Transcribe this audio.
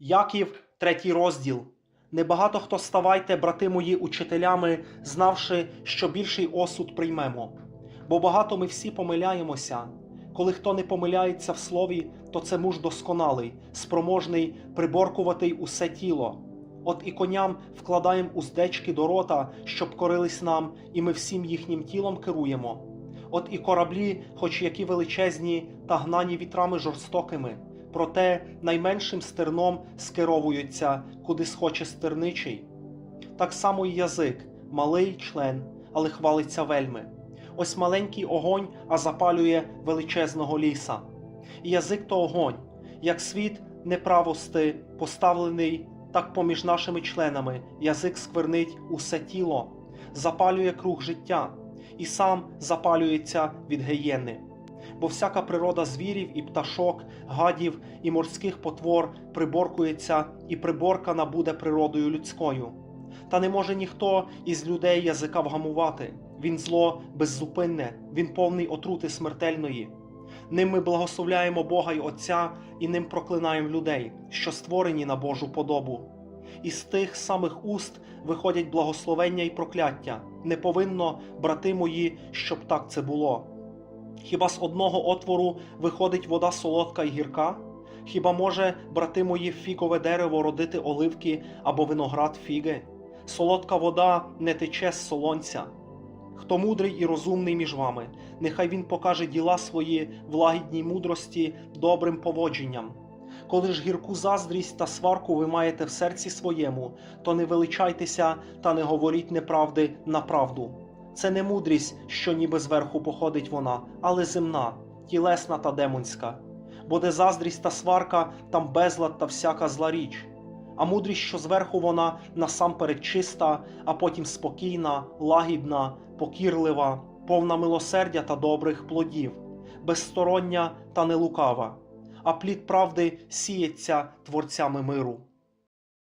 Яків, третій розділ. Небагато хто ставайте, брати мої, учителями, знавши, що більший осуд приймемо. Бо багато ми всі помиляємося. Коли хто не помиляється в слові, то це муж досконалий, спроможний приборкувати усе тіло. От і коням вкладаємо уздечки до рота, щоб корились нам, і ми всім їхнім тілом керуємо. От і кораблі, хоч які величезні, та гнані вітрами жорстокими, проте найменшим стерном скеровуються, куди схоче стерничий. Так само і язик, малий член, але хвалиться вельми. Ось маленький огонь, а запалює величезного ліса. І язик то огонь, як світ неправости поставлений, так поміж нашими членами язик сквернить усе тіло, запалює круг життя, і сам запалюється від гієни. Бо всяка природа звірів і пташок, гадів і морських потвор приборкується і приборкана буде природою людською. Та не може ніхто із людей язика вгамувати. Він зло беззупинне, він повний отрути смертельної. Ним ми благословляємо Бога й Отця і ним проклинаємо людей, що створені на Божу подобу. Із тих самих уст виходять благословення й прокляття. Не повинно, брати мої, щоб так це було. Хіба з одного отвору виходить вода солодка й гірка? Хіба може, брати мої, фікове дерево родити оливки або виноград фіги? Солодка вода не тече з солонця. Хто мудрий і розумний між вами, нехай він покаже діла свої в мудрості добрим поводженням. Коли ж гірку заздрість та сварку ви маєте в серці своєму, то не величайтеся та не говоріть неправди на правду. Це не мудрість, що ніби зверху походить вона, але земна, тілесна та демонська. Бо де заздрість та сварка, там безлад та всяка зла річ. А мудрість, що зверху вона насамперед чиста, а потім спокійна, лагідна, покірлива, повна милосердя та добрих плодів, безстороння та нелукава, а плід правди сіється творцями миру.